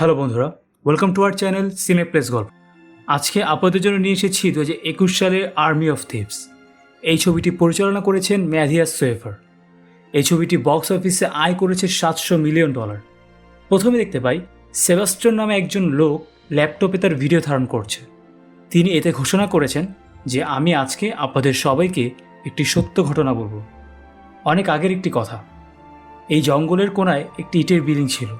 Hello বন্ধুরা welcome to our channel Cine Place গল্প আজকে আপনাদের জন্য নিয়ে এসেছি দু হাজার একুশ সালের আর্মি অফ থিপস এই ছবিটি পরিচালনা করেছেন ম্যাধিয়াস সোয়েফার। এই ছবিটি বক্স অফিসে আয় করেছে সাতশো মিলিয়ন ডলার প্রথমে দেখতে পাই সেবাস্টন নামে একজন লোক ল্যাপটপে তার ভিডিও ধারণ করছে। তিনি এতে ঘোষণা করেছেন যে, আমি আজকে আপনাদের সবাইকে একটি সত্য ঘটনা বলব। অনেক আগের একটি কথা, এই জঙ্গলের কোনায় একটি ইটের বিল্ডিং ছিল।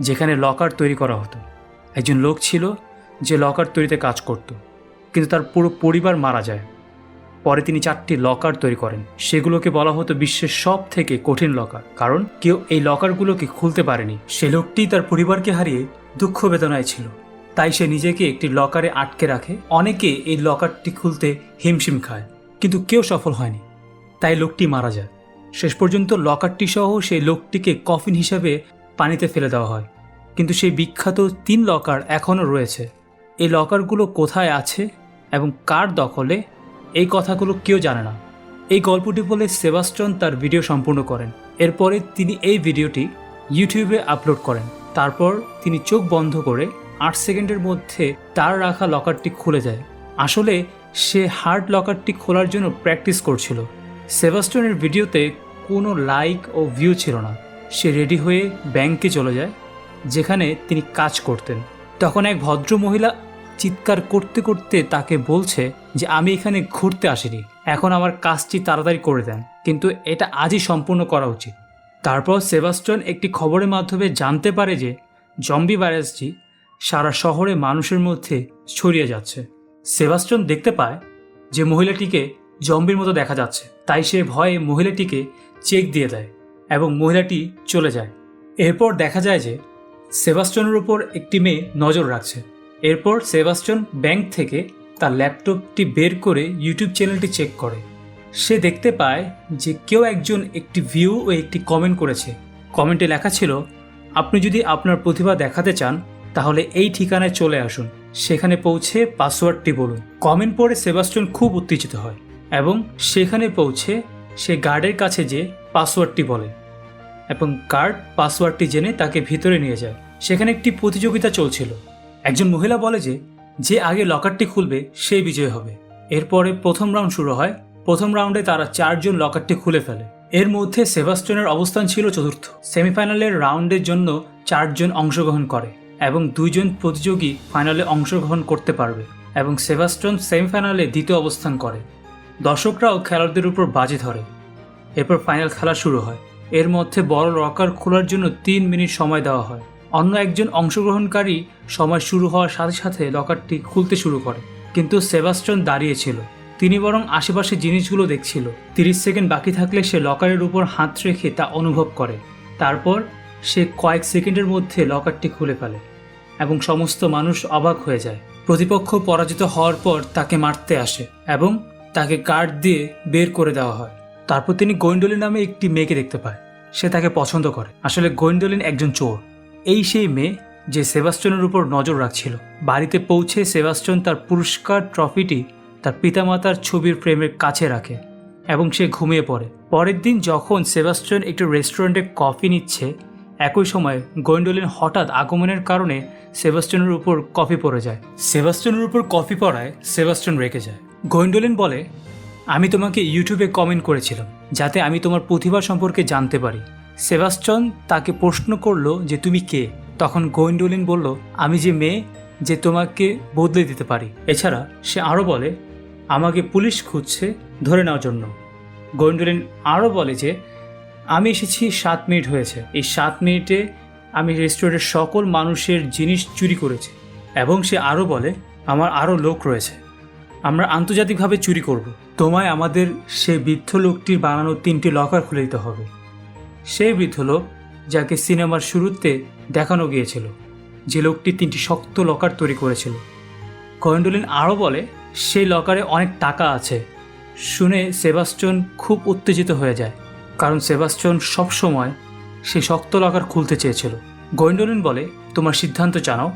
যেখানে লকার তৈরি করা হতো। একজন লোক ছিল যে লকার তৈরিতে কাজ করত, কিন্তু তার পুরো পরিবার মারা যায়। পরে তিনি চারটি লকার তৈরি করেন। সেগুলোকে বলা হতো বিশ্বের সব থেকে কঠিন লকার কারণ কেউ এই লকারগুলোকে খুলতে পারেনি। সে লোকটি তার পরিবারকে হারিয়ে দুঃখ বেদনায় ছিল। তাই সে নিজেকে একটি লকারে আটকে রাখে। অনেকে এই লকারটি খুলতে হিমশিম খায়, কিন্তু কেউ সফল হয়নি। তাই লোকটি মারা যায়। শেষ পর্যন্ত লকারটি সহ সেই লোকটিকে কফিন হিসাবে পানিতে ফেলে দেওয়া হয়। কিন্তু সেই বিখ্যাত তিন লকার এখনও রয়েছে। এই লকারগুলো কোথায় আছে এবং কার দখলে, এই কথাগুলো কেউ জানে না। এই গল্পটি বলে সেবাস্টন তার ভিডিও সম্পূর্ণ করেন। এরপরে তিনি এই ভিডিওটি ইউটিউবে আপলোড করেন। তারপর তিনি চোখ বন্ধ করে আট সেকেন্ডের মধ্যে তার রাখা লকারটি খুলে যায় আসলে সে হার্ড লকারটি খোলার জন্য প্র্যাকটিস করছিল। সেবাস্টনের ভিডিওতে কোনো লাইক ও ভিউ ছিল না। সে রেডি হয়ে ব্যাংকে চলে যায়, যেখানে তিনি কাজ করতেন। তখন এক ভদ্র মহিলা চিৎকার করতে করতে তাকে বলছে যে, আমি এখানে ঘুরতে আসিনি। এখন আমার কাজটি তাড়াতাড়ি করে দেন, কিন্তু এটা আজই সম্পূর্ণ করা উচিত। তারপর সেবাস্টন একটি খবরের মাধ্যমে জানতে পারে যে, জম্বি ভাইরাসটি সারা শহরে মানুষের মধ্যে ছড়িয়ে যাচ্ছে। সেবাস্টন দেখতে পায় যে, মহিলাটিকে জম্বির মতো দেখা যাচ্ছে। তাই সে ভয়ে মহিলাটিকে চেক দিয়ে দেয়। এবং মহিলাটি চলে যায়। এরপর দেখা যায় যে সেবাস্টনের উপর একটি মেয়ে নজর রাখছে। এরপর সেবাস্টন ব্যাংক থেকে তার ল্যাপটপটি বের করে ইউটিউব চ্যানেলটি চেক করে। সে দেখতে পায় যে কেউ একজন একটি ভিউ ও একটি কমেন্ট করেছে। কমেন্টে লেখা ছিল, আপনি যদি আপনার প্রতিভা দেখাতে চান, তাহলে এই ঠিকানায় চলে আসুন। সেখানে পৌঁছে পাসওয়ার্ডটি বলুন। কমেন্ট পড়ে সেবাস্টন খুব উত্তেজিত হয় এবং সেখানে পৌঁছে সে গার্ডের কাছে যে পাসওয়ার্ডটি বলে। এবং গার্ড পাসওয়ার্ডটি জেনে তাকে ভিতরে নিয়ে যায়। সেখানে একটি প্রতিযোগিতা চলছিল। একজন মহিলা বলে যে যে আগে লকারটি খুলবে, সেই বিজয় হবে। এরপরে প্রথম রাউন্ড শুরু হয়। প্রথম রাউন্ডে তারা চারজন লকারটি খুলে ফেলে। এর মধ্যে সেবাস্টনের অবস্থান ছিল চতুর্থ। সেমিফাইনালের রাউন্ডের জন্য চারজন অংশগ্রহণ করে এবং দুইজন প্রতিযোগী ফাইনালে অংশগ্রহণ করতে পারবে এবং সেবাস্টন সেমিফাইনালে দ্বিতীয় অবস্থান করে। দর্শকরাও খেলোয়াড়দের উপর বাজি ধরে। এরপর ফাইনাল খেলা শুরু হয়। এর মধ্যে বড় লকার খোলার জন্য তিন মিনিট সময় দেওয়া হয়। অন্য একজন অংশগ্রহণকারী সময় শুরু হওয়ার সাথে সাথে লকারটি খুলতে শুরু করে, কিন্তু সেবাস্টন দাঁড়িয়েছিল। তিনি বরং আশেপাশে জিনিসগুলো দেখছিল। তিরিশ সেকেন্ড বাকি থাকলে সে লকারের উপর হাত রেখে তা অনুভব করে। তারপর সে কয়েক সেকেন্ডের মধ্যে লকারটি খুলে ফেলে এবং সমস্ত মানুষ অবাক হয়ে যায়। প্রতিপক্ষ পরাজিত হওয়ার পর তাকে মারতে আসে এবং তাকে কার্ড দিয়ে বের করে দেওয়া হয়। তারপর তিনি গোয়েন্ডলিন নামে একটি মেয়েকে দেখতে পায়। সে তাকে পছন্দ করে। আসলে গোয়েন্ডলিন একজন চোর। এই সেই মেয়ে যে সেবাস্টনের উপর নজর রাখছিল। বাড়িতে পৌঁছে সেবাস্টন তার পুরস্কার ট্রফিটি তার পিতামাতার ছবির ফ্রেমের কাছে রাখে এবং সে ঘুমিয়ে পড়ে। পরের দিন যখন সেবাস্টন একটি রেস্টুরেন্টে কফি নিচ্ছে, একই সময় গোয়েন্ডলিন হঠাৎ আগমনের কারণে সেবাস্টনের উপর কফি পড়ে যায়। সেবাস্টনের উপর কফি পড়ায় সেবাস্টন রেখে যায়। গোয়েন্ডলিন বলে আমি তোমাকে ইউটিউবে কমেন্ট করেছিলাম, যাতে আমি তোমার প্রতিভা সম্পর্কে জানতে পারি। সেবাস্টন তাকে প্রশ্ন করল যে, তুমি কে? তখন গোয়েন্ডোলিন বলল, আমি যে মেয়ে যে তোমাকে বদলে দিতে পারি। এছাড়া সে আরও বলে, আমাকে পুলিশ খুঁজছে ধরে নেওয়ার জন্য। গোয়েন্ডোলিন আরও বলে যে, আমি এসেছি সাত মিনিট হয়েছে। এই সাত মিনিটে আমি রেস্টুরেন্টের সকল মানুষের জিনিস চুরি করেছি এবং সে আরও বলে, আমার আরও লোক রয়েছে। আমরা আন্তর্জাতিকভাবে চুরি করব। তোমায় আমাদের সেই বৃদ্ধ লোকটির বানানো তিনটি লকার খুলে দিতে হবে। সেই বৃদ্ধ লোক যাকে সিনেমার শুরুতে দেখানো গিয়েছিল, যে লোকটি তিনটি শক্ত লকার তৈরি করেছিল। কয়েন্ডোলিন আরও বলে, সেই লকারে অনেক টাকা আছে। শুনে সেবাস্টন খুব উত্তেজিত হয়ে যায়, কারণ সেবাস্টন সবসময় সেই শক্ত লকার খুলতে চেয়েছিল। গোয়েন্ডোলিন বলে, তোমার সিদ্ধান্ত জানাও,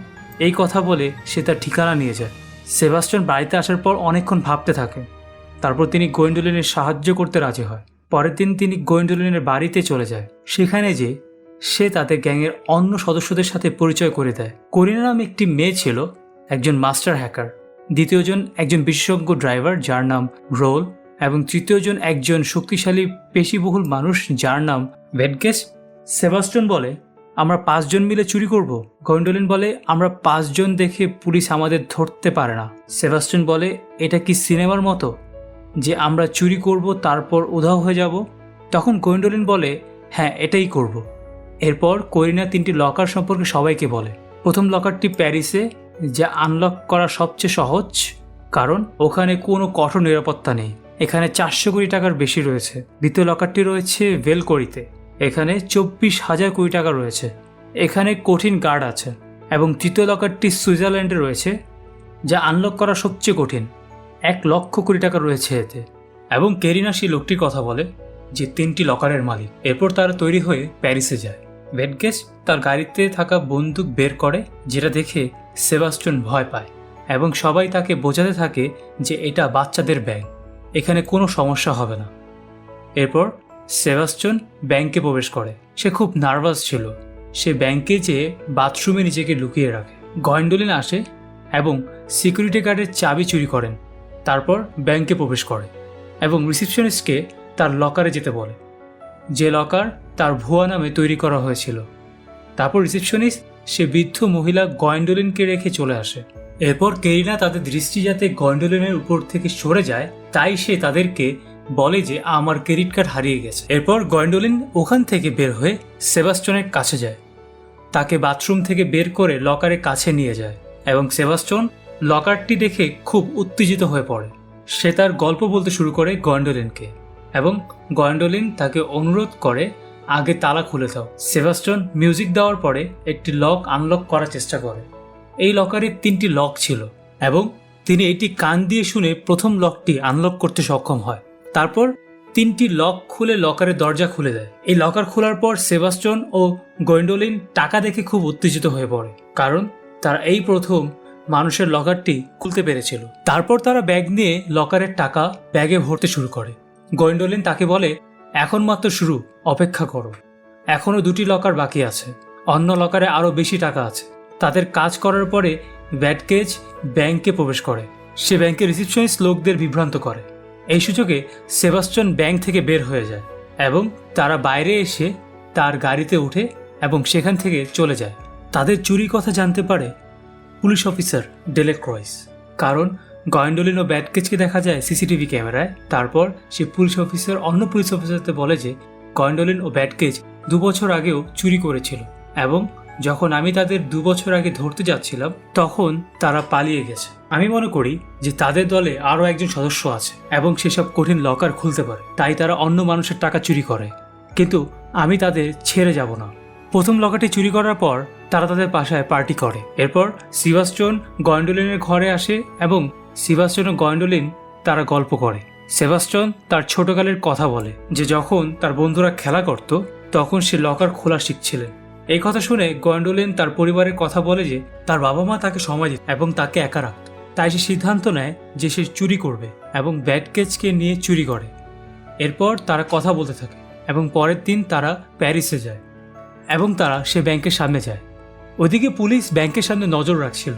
এই কথা বলে সে তার ঠিকানা নিয়ে যায়। সেবাস্টন বাড়িতে আসার পর অনেকক্ষণ ভাবতে থাকে। তারপর তিনি গোয়েন্ডোলিনের সাহায্য করতে রাজি হয়। পরের দিন তিনি গোয়েন্ডোলিনের বাড়িতে চলে যায়। সেখানে যে সে তাদের গ্যাংয়ের অন্য সদস্যদের সাথে পরিচয় করে দেয়। করিনা নাম একটি মেয়ে ছিল, একজন মাস্টার হ্যাকার। দ্বিতীয়জন একজন বিশেষজ্ঞ ড্রাইভার, যার নাম রোল, এবং তৃতীয়জন একজন শক্তিশালী পেশিবহুল মানুষ, যার নাম ভেটগেস। সেবাস্টন বলে, আমরা পাঁচজন মিলে চুরি করব। গন্ডোলিন বলে, আমরা পাঁচজন দেখে পুলিশ আমাদের ধরতে পারে না। সেবাস্টন বলে, এটা কি সিনেমার মতো? যে আমরা চুরি করব, তারপর উধাও হয়ে যাব। তখন গোয়েন্ডোলিন বলে হ্যাঁ এটাই করব। এরপর করিনা তিনটি লকার সম্পর্কে সবাইকে বলে। প্রথম লকারটি প্যারিসে, যা আনলক করা সবচেয়ে সহজ, কারণ ওখানে কোনো কঠোর নিরাপত্তা নেই। এখানে চারশো কোটি টাকার বেশি রয়েছে। দ্বিতীয় লকারটি রয়েছে ভেলকরিতে। এখানে চব্বিশ হাজার কোটি টাকা রয়েছে। এখানে কঠিন গার্ড আছে। এবং তৃতীয় লকারটি সুইজারল্যান্ডে রয়েছে, যা আনলক করা সবচেয়ে কঠিন। এক লক্ষ কোটি টাকা রয়েছে এতে। এবং কেরিনা সেই লোকটির কথা বলে যে তিনটি লকারের মালিক। এরপর তারা তৈরি হয়ে প্যারিসে যায়। ভেটগেস তার গাড়িতে থাকা বন্দুক বের করে, যেটা দেখে সেবাস্টন ভয় পায় এবং সবাই তাকে বোঝাতে থাকে যে এটা বাচ্চাদের ব্যাংক। এখানে কোনো সমস্যা হবে না। এরপর সেবাস্টন ব্যাংকে প্রবেশ করে। সে খুব নার্ভাস ছিল। সে ব্যাংকে যেয়ে বাথরুমে নিজেকে লুকিয়ে রাখে। গয়েন্ডোলিন আসে এবং সিকিউরিটি গার্ডের চাবি চুরি করেন। তারপর ব্যাংকে প্রবেশ করে এবং রিসিপশনিস্টকে তার লকারে যেতে বলে। যে লকার তার ভুয়া নামে তৈরি করা হয়েছিল। তারপর রিসিপশনিস্ট সে বৃদ্ধ মহিলা গয়েন্ডোলিনকে রেখে চলে আসে। এরপর কেরিনা তাদের দৃষ্টি যাতে গয়েন্ডোলিনের উপর থেকে সরে যায়, তাই সে তাদেরকে বলে যে আমার ক্রেডিট কার্ড হারিয়ে গেছে। এরপর গয়েন্ডোলিন ওখান থেকে বের হয়ে সেবাস্টনের কাছে যায়। তাকে বাথরুম থেকে বের করে লকারের কাছে নিয়ে যায় এবং সেবাস্টন লকারটি দেখে খুব উত্তেজিত হয়ে পড়ে। সে তার গল্প বলতে শুরু করে গয়েন্ডোলিনকে এবং গয়েন্ডোলিন তাকে অনুরোধ করে, আগে তালা খুলে দাও। সেবাস্টন মিউজিক দেওয়ার পরে একটি লক আনলক করার চেষ্টা করে। এই লকারে তিনটি লক ছিল এবং তিনি এটি কান দিয়ে শুনে প্রথম লকটি আনলক করতে সক্ষম হয়। তারপর তিনটি লক খুলে লকারের দরজা খুলে দেয়। এই লকার খোলার পর সেবাস্টন ও গোয়েন্ডোলিন টাকা দেখে খুব উত্তেজিত হয়ে পড়ে, কারণ তারা এই প্রথম মানুষের লকারটি খুলতে পেরেছিল। তারপর তারা ব্যাগ নিয়ে লকারের টাকা ব্যাগে ভরতে শুরু করে। গোয়েন্ডোলিন তাকে বলে, এখন মাত্র শুরু, অপেক্ষা করো। এখনও দুটি লকার বাকি আছে। অন্য লকারে আরও বেশি টাকা আছে। তাদের কাজ করার পরে ব্যাটকেজ ব্যাংকে প্রবেশ করে। সে ব্যাংকের রিসিপশনিস্ট লোকদের বিভ্রান্ত করে। এই সুযোগে সেবাস্টন ব্যাংক থেকে বের হয়ে যায় এবং তারা বাইরে এসে তার গাড়িতে উঠে এবং সেখান থেকে চলে যায়। তাদের চুরি কথা জানতে পারে পুলিশ অফিসার ডেলে ক্রয়েস। কারণ গয়েন্ডোলিন ও ব্যাটকেজকে দেখা যায় সিসিটিভি ক্যামেরায়। তারপর সে পুলিশ অফিসার, অন্য পুলিশ অফিসারকে বলে যে, গয়েন্ডোলিন ও ব্যাটকেজ দু বছর আগেও চুরি করেছিল এবং যখন আমি তাদের দু বছর আগে ধরতে যাচ্ছিলাম, তখন তারা পালিয়ে গেছে। আমি মনে করি যে তাদের দলে আরও একজন সদস্য আছে এবং সেসব কঠিন লকার খুলতে পারে। তাই তারা অন্য মানুষের টাকা চুরি করে। কিন্তু আমি তাদের ছেড়ে যাব না। প্রথম লকারটি চুরি করার পর তারা তাদের বাসায় পার্টি করে। এরপর সিভাস্টন গয়েন্ডোলিনের ঘরে আসে এবং সিভাস্টন ও গয়েন্ডোলিন তারা গল্প করে। সেবাস্টন তার ছোটকালের কথা বলে, যে যখন তার বন্ধুরা খেলা করত, তখন সে লকার খোলা শিখছিলেন। এই কথা শুনে গয়েন্ডোলিন তার পরিবারের কথা বলে যে তার বাবা মা তাকে সময় দিত এবং তাকে একা রাখত। তাই সে সিদ্ধান্ত নেয় যে সে চুরি করবে এবং ব্যাটকেজকে নিয়ে চুরি করে। এরপর তারা কথা বলতে থাকে এবং পরের দিন তারা প্যারিসে যায়। এবং তারা সে ব্যাংকের সামনে যায়। ওদিকে পুলিশ ব্যাংকের সামনে নজর রাখছিল,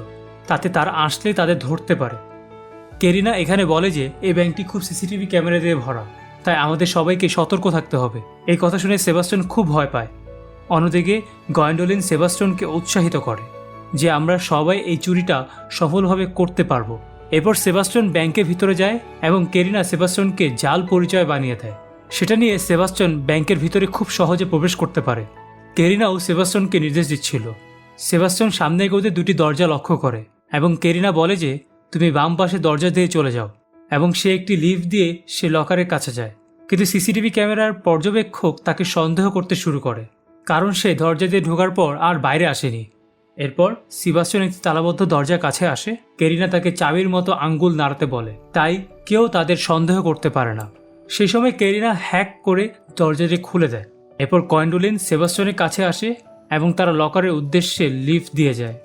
তাতে তারা আসলে তাদের ধরতে পারে। কেরিনা এখানে বলে যে এই ব্যাংকটি খুব সিসিটিভি ক্যামেরা দিয়ে ভরা, তাই আমাদের সবাইকে সতর্ক থাকতে হবে। এই কথা শুনে সেবাস্টন খুব ভয় পায়। অন্যদিকে গয়েন্ডোলিন সেবাস্টনকে উৎসাহিত করে যে, আমরা সবাই এই চুরিটা সফলভাবে করতে পারব। এরপর সেবাস্টন ব্যাংকের ভিতরে যায় এবং কেরিনা সেবাস্টনকে জাল পরিচয় বানিয়ে দেয়। সেটা নিয়ে সেবাস্টন ব্যাংকের ভিতরে খুব সহজে প্রবেশ করতে পারে। কেরিনাও সেবাস্টনকে নির্দেশ দিচ্ছিল। সেবাস্টন সামনে এগোতে দুটি দরজা লক্ষ্য করে এবং কেরিনা বলে যে, তুমি বাম পাশে দরজা দিয়ে চলে যাও। এবং সে একটি লিফট দিয়ে সে লকারের কাছে যায়। কিন্তু সিসিটিভি ক্যামেরার পর্যবেক্ষক তাকে সন্দেহ করতে শুরু করে, কারণ সে দরজা দিয়ে ঢোকার পর আর বাইরে আসেনি। এরপর সিবাস্টন একটি তালাবদ্ধ দরজার কাছে আসে। কেরিনা তাকে চাবির মতো আঙ্গুল নাড়াতে বলে, তাই কেউ তাদের সন্দেহ করতে পারে না। সেই সময় কেরিনা হ্যাক করে দরজাটি খুলে দেয়। এরপর কয়েন্ডোলিন সেবাস্টনের কাছে আসে এবং তারা লকারের উদ্দেশ্যে লিফট দিয়ে যায়।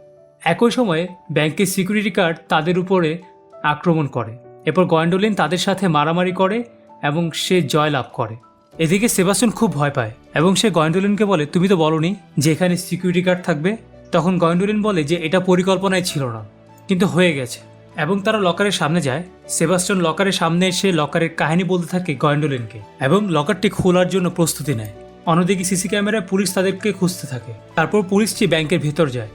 একই সময়ে ব্যাংকের সিকিউরিটি গার্ড তাদের উপরে আক্রমণ করে। এরপর গয়েন্ডোলিন তাদের সাথে মারামারি করে এবং সে জয় লাভ করে। এদিকে সেবাস্টন খুব ভয় পায় এবং সে গয়েন্ডোলিনকে বলে, তুমি তো বলনি যে এখানে সিকিউরিটি গার্ড থাকবে? তখন গয়েন্ডোলিন বলে যে, এটা পরিকল্পনায় ছিল না, কিন্তু হয়ে গেছে। এবং তারা লকারের সামনে যায়। সেবাস্টন লকারের সামনে এসে লকারের কাহিনী বলতে থাকে গয়েন্ডোলিনকে এবং লকারটি খোলার জন্য প্রস্তুতি নেয়। অন্যদিকে সিসি ক্যামেরায় পুলিশ তাদেরকে খুঁজতে থাকে। তারপর পুলিশটি ব্যাংকের ভিতর যায়।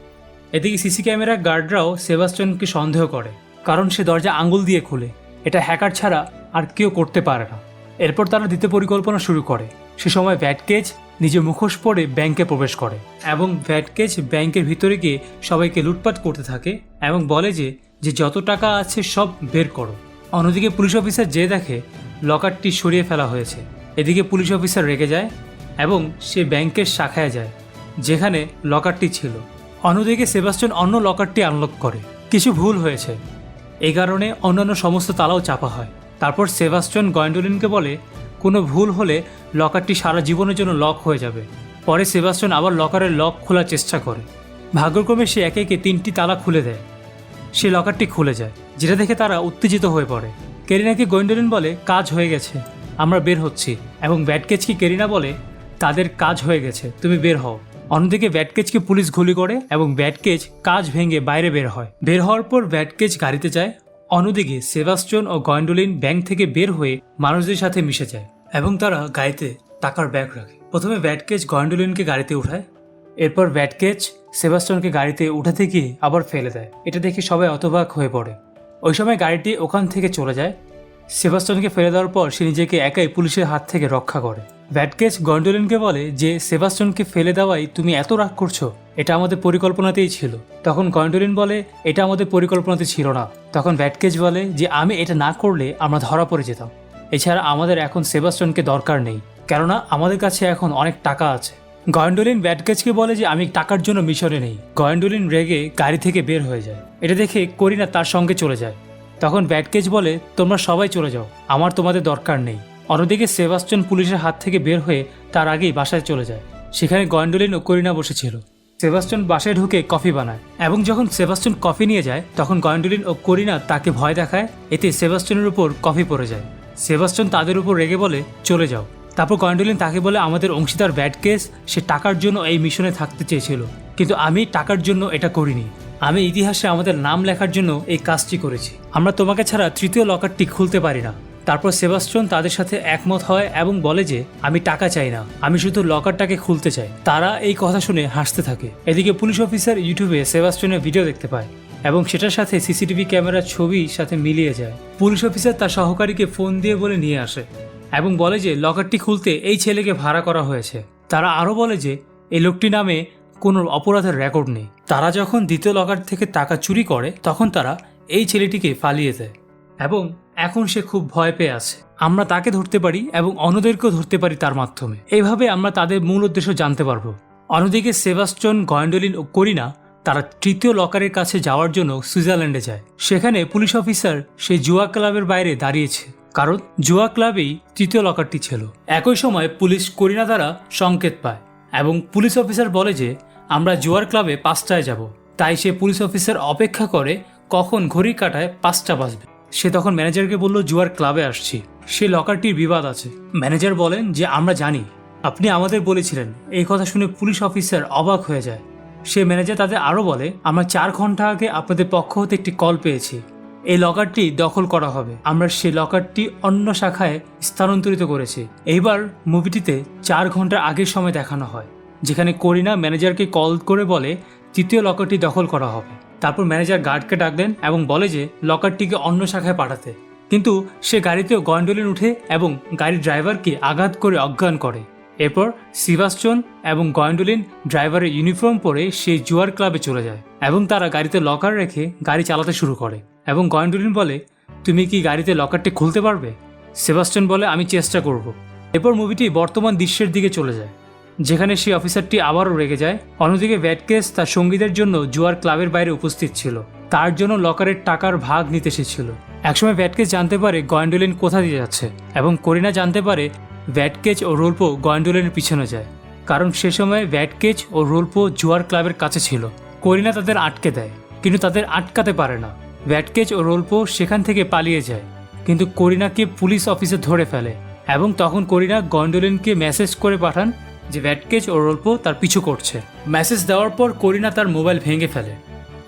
এদিকে সিসি ক্যামেরার গার্ডরাও সেবাস্টনকে সন্দেহ করে, কারণ সে দরজা আঙুল দিয়ে খুলে। এটা হ্যাকার ছাড়া আর কেউ করতে পারে না। এরপর তারা দ্বিতীয় পরিকল্পনা শুরু করে। সে সময় ভ্যাটকেজ নিজে মুখোশ পরে ব্যাংকে প্রবেশ করে এবং ভ্যাটকেজ ব্যাংকের ভিতরে গিয়ে সবাইকে লুটপাট করতে থাকে এবং বলে যে যে যত টাকা আছে সব বের করো। অন্যদিকে পুলিশ অফিসার যে দেখে লকারটি সরিয়ে ফেলা হয়েছে। এদিকে পুলিশ অফিসার রেগে যায় এবং সে ব্যাংকের শাখায় যায়, যেখানে লকারটি ছিল। অন্যদিকে সেবাস্টন অন্য লকারটি আনলক করে। কিছু ভুল হয়েছে। এই কারণে অন্যান্য সমস্ত তালাও চাপা হয়। তারপর সেবাস্টন গয়েন্ডোলিনকে বলে, কোনো ভুল হলে লকারটি সারা জীবনের জন্য লক হয়ে যাবে। পরে সেবাস্টন আবার লকারের লক খোলার চেষ্টা করে। ভাগ্যক্রমে সে একে একে তিনটি তালা খুলে দেয়। সে লকারটি খুলে যায়, যেটা দেখে তারা উত্তেজিত হয়ে পড়ে। কেরিনাকে গোয়েন্ডোলিন বলে, কাজ হয়ে গেছে, আমরা বের হচ্ছি। এবং ব্যাটকেজকে কেরিনা বলে তাদের কাজ হয়ে গেছে। তুমি বের হও। অন্যদিকে ব্যাটকেজকে পুলিশ গুলি করে এবং ব্যাটকেজ কাজ ভেঙে বাইরে বের হয়। বের হওয়ার পর ব্যাটকেজ গাড়িতে যায়। অন্যদিকে সেবাস্টন ও গয়েন্ডোলিন ব্যাংক থেকে বের হয়ে মানুষদের সাথে মিশে যায় এবং তারা গাড়িতে টাকার ব্যাগ রাখে। প্রথমে ব্যাটকেজ গয়েন্ডোলিনকে গাড়িতে উঠায়। এরপর ব্যাটকেজ সেবাস্টনকে গাড়িতে উঠাতে গিয়ে আবার ফেলে দেয়। এটা দেখে সবাই অতবাক হয়ে পড়ে। ওই সময় গাড়িটি ওখান থেকে চলে যায়। সেবাস্টনকে ফেলে দেওয়ার পর সে নিজেকে একাই পুলিশের হাত থেকে রক্ষা করে। ব্যাটকেজ গন্ডোলিনকে বলে যে সেবাস্টনকে ফেলে দেওয়াই তুমি এত রাগ করছ, এটা আমাদের পরিকল্পনাতেই ছিল। তখন গন্ডোলিন বলে, এটা আমাদের পরিকল্পনাতে ছিল না। তখন ব্যাটকেজ বলে যে, আমি এটা না করলে আমরা ধরা পড়ে যেতাম। এছাড়া আমাদের এখন সেবাস্টনকে দরকার নেই, কেননা আমাদের কাছে এখন অনেক টাকা আছে। গয়েন্ডোলিন ব্যাটকেজকে বলে যে, আমি টাকার জন্য মিশরে নেই। গয়েন্ডোলিন রেগে গাড়ি থেকে বের হয়ে যায়। এটা দেখে করিনা তার সঙ্গে চলে যায়। তখন ব্যাটকেজ বলে, তোমরা সবাই চলে যাও, আমার তোমাদের দরকার নেই। অন্যদিকে সেবাস্টন পুলিশের হাত থেকে বের হয়ে তার আগেই বাসায় চলে যায়। সেখানে গয়েন্ডোলিন ও করিনা বসেছিল। সেবাস্টন বাসায় ঢুকে কফি বানায় এবং যখন সেবাস্টন কফি নিয়ে যায়, তখন গয়েন্ডোলিন ও করিনা তাকে ভয় দেখায়, এতে সেবাস্টনের উপর কফি পড়ে যায়। সেবাস্টন তাদের উপর রেগে বলে, চলে যাও। তারপর গয়েন্ডোলিন তাকে বলে, আমাদের অংশীদার ব্যাড কেস, সে টাকার জন্য এই মিশনে থাকতে চেয়েছিল, কিন্তু আমি টাকার জন্য এটা করিনি। আমি ইতিহাসে আমাদের নাম লেখার জন্য এই কাজটি করেছি। আমরা তোমাকে ছাড়া তৃতীয় লকারটি খুলতে পারি না। তারপর সেবাস্টন তাদের সাথে একমত হয় এবং বলে যে, আমি টাকা চাই না। আমি শুধু লকারটাকে খুলতে চাই। তারা এই কথা শুনে হাসতে থাকে। এদিকে পুলিশ অফিসার ইউটিউবে সেবাস্টনের ভিডিও দেখতে পায় এবং সেটার সাথে সিসিটিভি ক্যামেরার ছবি সাথে মিলিয়ে যায়। পুলিশ অফিসার তার সহকারীকে ফোন দিয়ে বলে নিয়ে আসে এবং বলে যে, লকারটি খুলতে এই ছেলেকে ভাড়া করা হয়েছে। তারা আরও বলে যে, এই লোকটি নামে কোনো অপরাধের রেকর্ড নেই। তারা যখন দ্বিতীয় লকার থেকে টাকা চুরি করে, তখন তারা এই ছেলেটিকে ফালিয়ে দেয়। এবং এখন সে খুব ভয় পেয়ে আছে। আমরা তাকে ধরতে পারি এবং অন্যদেরকেও ধরতে পারি তার মাধ্যমে। এইভাবে আমরা তাদের মূল উদ্দেশ্য জানতে পারব। অন্যদিকে সেবাস্টন গয়েন্ডোলিন ও করিনা তারা তৃতীয় লকারের কাছে যাওয়ার জন্য সুইজারল্যান্ডে যায়। সেখানে পুলিশ অফিসার সেই জুয়া ক্লাবের বাইরে দাঁড়িয়েছে। কারণ জুয়া ক্লাবেই তৃতীয় লকারটি ছিল। একই সময় পুলিশ করিনা দ্বারা সংকেত পায় এবং পুলিশ অফিসার বলে যে, আমরা জুয়ার ক্লাবে পাঁচটায় যাব। তাই সে পুলিশ অফিসার অপেক্ষা করে কখন ঘড়ি কাটায় পাঁচটা বাজবে। সে তখন ম্যানেজারকে বলল, জুয়ার ক্লাবে আসছি। সে লকারটির বিবাদ আছে। ম্যানেজার বলেন যে, আমরা জানি। আপনি আমাদের বলেছিলেন। এই কথা শুনে পুলিশ অফিসার অবাক হয়ে যায়। সে ম্যানেজার তাদের আরও বলে, আমরা চার ঘণ্টা আগে আপনাদের পক্ষ হতে একটি কল পেয়েছি। এই লকারটি দখল করা হবে। আমরা সেই লকারটি অন্য শাখায় স্থানান্তরিত করেছি। এইবার মুভিটিতে চার ঘণ্টার আগের সময় দেখানো হয়, যেখানে করিনা ম্যানেজারকে কল করে বলে, তৃতীয় লকারটি দখল করা হবে। তারপর ম্যানেজার গার্ডকে ডাকলেন এবং বলে যে লকারটিকে অন্য শাখায় পাঠাতে। কিন্তু সে গাড়িতেও গন্ডোলিন উঠে এবং গাড়ির ড্রাইভারকে আঘাত করে অজ্ঞান করে। এরপর সিবাস্টন এবং গয়েন্ডোলিন ড্রাইভারের ইউনিফর্ম পরে সেই জুয়ার ক্লাবে চলে যায় এবং তারা গাড়িতে লকার রেখে গাড়ি চালাতে শুরু করে এবং গয়েন্ডোলিন বলে, তুমি কি গাড়িতে লকারটি খুলতে পারবে? সেবাস্টন বলে, আমি চেষ্টা করব। এরপর মুভিটি বর্তমান দৃশ্যের দিকে চলে যায়। যেখানে সেই অফিসারটি আবারও রেগে যায়। অন্যদিকে ভ্যাটকেস তার সঙ্গীদের জন্য জুয়ার ক্লাবের বাইরে উপস্থিত ছিল। তার জন্য লকারের টাকার ভাগ নিতে এসেছিল। একসময় ভ্যাটকেজ জানতে পারে গয়েন্ডোলিন কোথা দিয়ে যাচ্ছে এবং করিনা জানতে পারে ভ্যাটকেজ ও রোলপো গয়েন্ডোলিনের পিছনে যায়। কারণ সে সময় ভ্যাটকেজ ও রোলপো জুয়ার ক্লাবের কাছে ছিল। করিনা তাদের আটকে দেয়, কিন্তু তাদের আটকাতে পারে না। ভ্যাটকেজ ও রোলপো সেখান থেকে পালিয়ে যায়, কিন্তু করিনাকে পুলিশ অফিসে ধরে ফেলে এবং তখন করিনা গন্ডোলিনকে মেসেজ করে পাঠান যে ভ্যাটকেজ ও রল্প তার পিছু করছে। মেসেজ দেওয়ার পর করিনা তার মোবাইল ভেঙে ফেলে,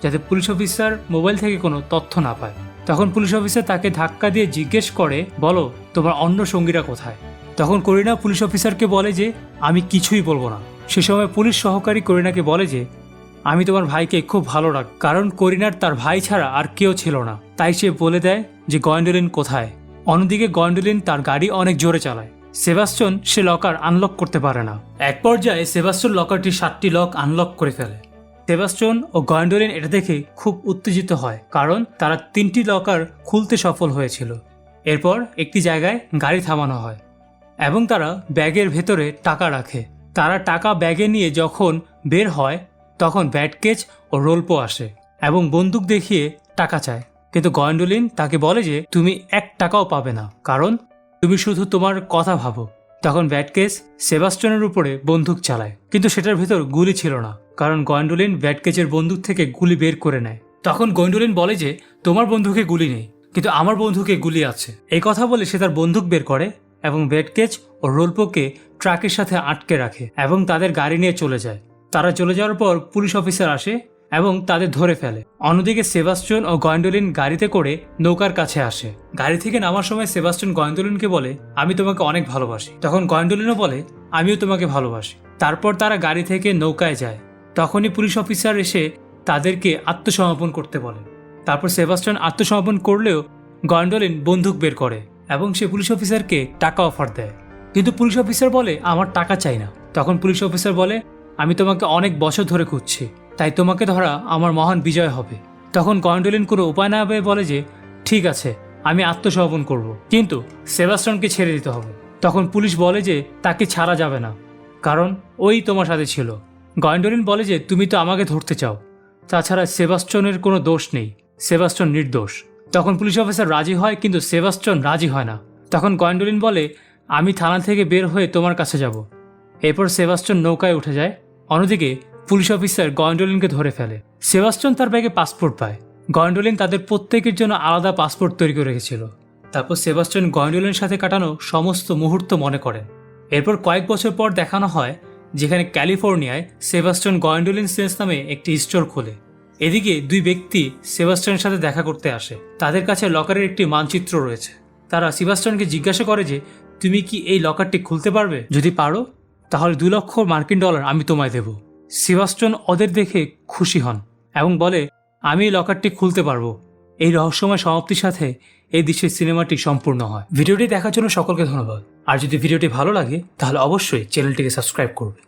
যাতে পুলিশ অফিসার মোবাইল থেকে কোনো তথ্য না পায়। তখন পুলিশ অফিসার তাকে ধাক্কা দিয়ে জিজ্ঞেস করে, বলো, তোমার অন্য সঙ্গীরা কোথায়? তখন করিনা পুলিশ অফিসারকে বলে যে, আমি কিছুই বলব না। সে সময় পুলিশ সহকারী করিনাকে বলে যে, আমি তোমার ভাইকে খুব ভালো রাখ, কারণ করিনার তার ভাই ছাড়া আর কেউ ছিল না। তাই সে বলে দেয় যে, গয়েন্ডোলিন কোথায়? অন্যদিকে গয়েন্ডোলিন তার গাড়ি অনেক জোরে চালায়। সেবাস্টন সে লকার আনলক করতে পারে না। এক পর্যায়ে সেবাস্টন লকারটি সাতটি লক আনলক করে ফেলে। সেবাস্টন ও গয়েন্ডোলিন এটা দেখে খুব উত্তেজিত হয়, কারণ তারা তিনটি লকার খুলতে সফল হয়েছিল। এরপর একটি জায়গায় গাড়ি থামানো হয় এবং তারা ব্যাগের ভেতরে টাকা রাখে। তারা টাকা ব্যাগে নিয়ে যখন বের হয়, তখন ব্যাটকেচ ও রোলপো আসে এবং বন্দুক দেখিয়ে টাকা চায়। কিন্তু গয়েন্ডোলিন তাকে বলে যে, তুমি এক টাকাও পাবে না, কারণ তুমি শুধু তোমার কথা ভাবো। তখন ব্যাটকেস সেবাস্টনের উপরে বন্দুক চালায়। কিন্তু সেটার ভেতর গুলি ছিল না, কারণ গয়েন্ডোলিন ব্যাটকেচের বন্দুক থেকে গুলি বের করে নেয়। তখন গয়েন্ডোলিন বলে যে, তোমার বন্ধুকে গুলি নেই, কিন্তু আমার বন্ধুকে গুলি আছে। এই কথা বলে সে তার বন্দুক বের করে এবং ব্যাটকেচ ও রোলপোকে ট্রাকের সাথে আটকে রাখে এবং তাদের গাড়ি নিয়ে চলে যায়। তারা চলে যাওয়ার পর পুলিশ অফিসার আসে এবং তাদের ধরে ফেলে। অন্যদিকে সেবাস্টন ও গয়েন্ডোলিন গাড়িতে করে নৌকার কাছে আসে। গাড়ি থেকে নামার সময় সেবাস্টন গয়েন্ডোলিনকে বলে, আমি তোমাকে অনেক ভালোবাসি। তখন গয়েন্ডোলিনও বলে, আমিও তোমাকে ভালোবাসি। তারপর তারা গাড়ি থেকে নৌকায় যায়। তখনই পুলিশ অফিসার এসে তাদেরকে আত্মসমর্পণ করতে বলে। তারপর সেবাস্টন আত্মসমর্পণ করলেও গয়েন্ডোলিন বন্দুক বের করে এবং সে পুলিশ অফিসারকে টাকা অফার দেয়। কিন্তু পুলিশ অফিসার বলে, আমার টাকা চাই না। তখন পুলিশ অফিসার বলে, আমি তোমাকে অনেক বছর ধরে খুঁজছি। তাই তোমাকে ধরা আমার মহান বিজয় হবে। তখন গয়েন্ডোলিন কোনো উপায় না পেয়ে বলে যে, ঠিক আছে, আমি আত্মসমর্পণ করব। কিন্তু সেবাস্টনকে ছেড়ে দিতে হবে তখন পুলিশ বলে যে, তাকে ছাড়া যাবে না। কারণ ওই তোমার সাথে ছিল গয়েন্ডোলিন বলে যে, তুমি তো আমাকে ধরতে চাও। তাছাড়া সেবাস্টনের কোনো দোষ নেই। সেবাস্টন নির্দোষ তখন পুলিশ অফিসার রাজি হয়, কিন্তু সেবাস্টন রাজি হয় না। তখন গয়েন্ডোলিন বলে, আমি থানা থেকে বের হয়ে তোমার কাছে যাব। এরপর সেবাস্টন নৌকায় উঠে যায়। অন্যদিকে পুলিশ অফিসার গয়েন্ডোলিনকে ধরে ফেলে। সেবাস্টন তার ব্যাগে পাসপোর্ট পায়। গয়েন্ডোলিন তাদের প্রত্যেকের জন্য আলাদা পাসপোর্ট তৈরি করে রেখেছিল। তারপর সেবাস্টন গয়েন্ডোলিনের সাথে কাটানো সমস্ত মুহূর্ত মনে করেন। এরপর কয়েক বছর পর দেখানো হয়, যেখানে ক্যালিফোর্নিয়ায় সেবাস্টন গয়েন্ডোলিন সেন্স নামে একটি স্টোর খোলে। এদিকে দুই ব্যক্তি সেবাস্টনের সাথে দেখা করতে আসে। তাদের কাছে লকারের একটি মানচিত্র রয়েছে। তারা সেবাস্টনকে জিজ্ঞাসা করে যে, তুমি কি এই লকারটি খুলতে পারবে? যদি পারো, তাহলে দু লক্ষ মার্কিন ডলার আমি তোমায় দেব। সেবাস্টন ওদের দেখে খুশি হন এবং বলে, আমি লকারটি খুলতে পারব। এই রহস্যময় সমাপ্তির সাথে এই দৃশ্যের সিনেমাটি সম্পূর্ণ হয়। ভিডিওটি দেখার জন্য সকলকে ধন্যবাদ। আর যদি ভিডিওটি ভালো লাগে, তাহলে অবশ্যই চ্যানেলটিকে সাবস্ক্রাইব করবে